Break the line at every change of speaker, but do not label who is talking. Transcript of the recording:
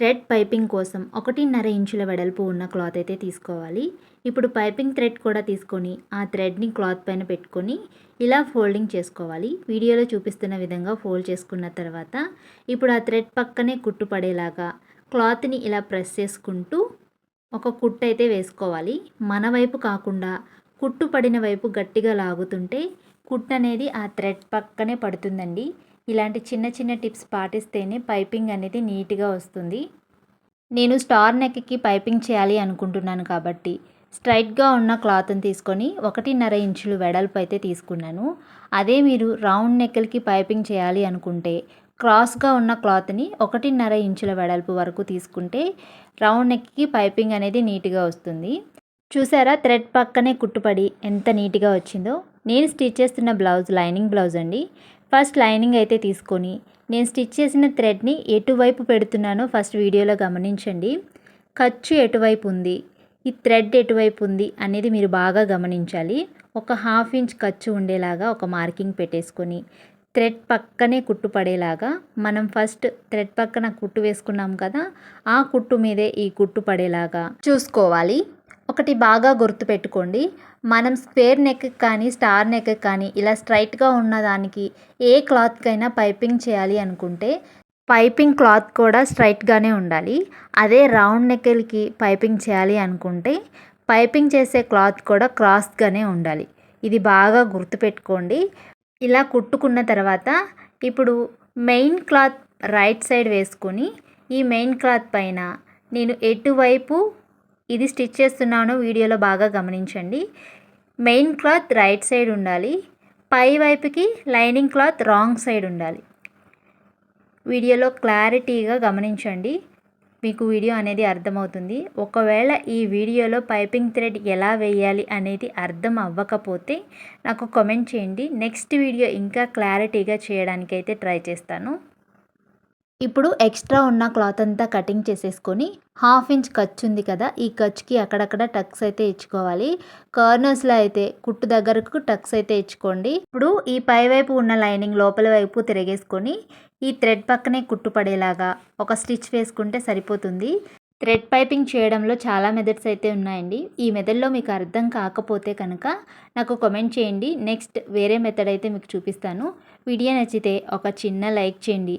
Thread piping కోసం ఒకటిన్నర ఇంచుల వెడల్పు ఉన్న క్లాత్ అయితే తీసుకోవాలి. ఇప్పుడు పైపింగ్ థ్రెడ్ కూడా తీసుకొని ఆ థ్రెడ్ని క్లాత్ పైన పెట్టుకొని ఇలా ఫోల్డింగ్ చేసుకోవాలి. వీడియోలో చూపిస్తున్న విధంగా ఫోల్డ్ చేసుకున్న తర్వాత ఇప్పుడు ఆ థ్రెడ్ పక్కనే కుట్టు పడేలాగా క్లాత్ని ఇలా ప్రెస్ చేసుకుంటూ ఒక కుట్టు అయితే వేసుకోవాలి. మన వైపు కాకుండా కుట్టు పడిన వైపు గట్టిగా లాగుతుంటే కుట్టు అనేది ఆ థ్రెడ్ పక్కనే పడుతుందండి. ఇలాంటి చిన్న చిన్న టిప్స్ పాటిస్తేనే పైపింగ్ అనేది నీట్గా వస్తుంది. నేను స్టార్ నెక్కి పైపింగ్ చేయాలి అనుకుంటున్నాను కాబట్టి స్ట్రైట్గా ఉన్న క్లాత్ని తీసుకొని ఒకటిన్నర ఇంచులు వెడల్పు అయితే తీసుకున్నాను. అదే మీరు రౌండ్ నెక్కలకి పైపింగ్ చేయాలి అనుకుంటే క్రాస్గా ఉన్న క్లాత్ని ఒకటిన్నర ఇంచుల వెడల్పు వరకు తీసుకుంటే రౌండ్ నెక్కి పైపింగ్ అనేది నీట్గా వస్తుంది. చూసారా థ్రెడ్ పక్కనే కుట్టుపడి ఎంత నీట్గా వచ్చిందో. నేను స్టిచ్ చేస్తున్న బ్లౌజ్ లైనింగ్ బ్లౌజ్ అండి. ఫస్ట్ లైనింగ్ అయితే తీసుకొని నేను స్టిచ్ చేసిన థ్రెడ్ని ఎటువైపు పెడుతున్నానో ఫస్ట్ వీడియోలో గమనించండి. ఖర్చు ఎటువైపు ఉంది? ఈ థ్రెడ్ ఎటువైపు ఉంది అనేది మీరు బాగా గమనించాలి. ఒక హాఫ్ ఇంచ్ ఖర్చు ఉండేలాగా ఒక మార్కింగ్ పెట్టేసుకొని థ్రెడ్ పక్కనే కుట్టు పడేలాగా మనం ఫస్ట్ థ్రెడ్ పక్కన కుట్టు వేసుకున్నాం కదా ఆ కుట్టు మీదే ఈ కుట్టు పడేలాగా చూసుకోవాలి. ఒకటి బాగా గుర్తుపెట్టుకోండి మనం స్క్వేర్ నెక్ కానీ స్టార్ నెక్ కానీ ఇలా స్ట్రైట్గా ఉన్నదానికి ఏ క్లాత్కైనా పైపింగ్ చేయాలి అనుకుంటే పైపింగ్ క్లాత్ కూడా స్ట్రైట్గానే ఉండాలి. అదే రౌండ్ నెక్కిల్కి పైపింగ్ చేయాలి అనుకుంటే పైపింగ్ చేసే క్లాత్ కూడా క్రాస్గానే ఉండాలి. ఇది బాగా గుర్తుపెట్టుకోండి ఇలా కుట్టుకున్న తర్వాత ఇప్పుడు మెయిన్ క్లాత్ రైట్ సైడ్ వేసుకొని ఈ మెయిన్ క్లాత్ పైన నేను ఎటువైపు ఇది స్టిచ్ చేస్తున్నాను వీడియోలో బాగా గమనించండి. మెయిన్ క్లాత్ రైట్ సైడ్ ఉండాలి. పై వైపుకి లైనింగ్ క్లాత్ రాంగ్ సైడ్ ఉండాలి. వీడియోలో క్లారిటీగా గమనించండి. మీకు వీడియో అనేది అర్థమవుతుంది. ఒకవేళ ఈ వీడియోలో పైపింగ్ థ్రెడ్ ఎలా వేయాలి అనేది అర్థం అవ్వకపోతే నాకు కామెంట్ చేయండి. నెక్స్ట్ వీడియో ఇంకా క్లారిటీగా చేయడానికైతే ట్రై చేస్తాను. ఇప్పుడు ఎక్స్ట్రా ఉన్న క్లాత్ అంతా కటింగ్ చేసేసుకొని హాఫ్ ఇంచ్ ఖర్చు ఉంది కదా ఈ ఖర్చుకి అక్కడక్కడ టక్స్ అయితే ఇచ్చుకోవాలి. కార్నర్స్లో అయితే కుట్టు దగ్గరకు టక్స్ అయితే ఇచ్చుకోండి. ఇప్పుడు ఈ పై వైపు ఉన్న లైనింగ్ లోపల వైపు తిరిగేసుకొని ఈ థ్రెడ్ పక్కనే కుట్టు పడేలాగా ఒక స్టిచ్ వేసుకుంటే సరిపోతుంది. థ్రెడ్ పైపింగ్ చేయడంలో చాలా మెథడ్స్ అయితే ఉన్నాయండి. ఈ మెథడ్లో మీకు అర్థం కాకపోతే కనుక నాకు కామెంట్ చేయండి. నెక్స్ట్ వేరే మెథడ్ అయితే మీకు చూపిస్తాను. వీడియో నచ్చితే ఒక చిన్న లైక్ చేయండి.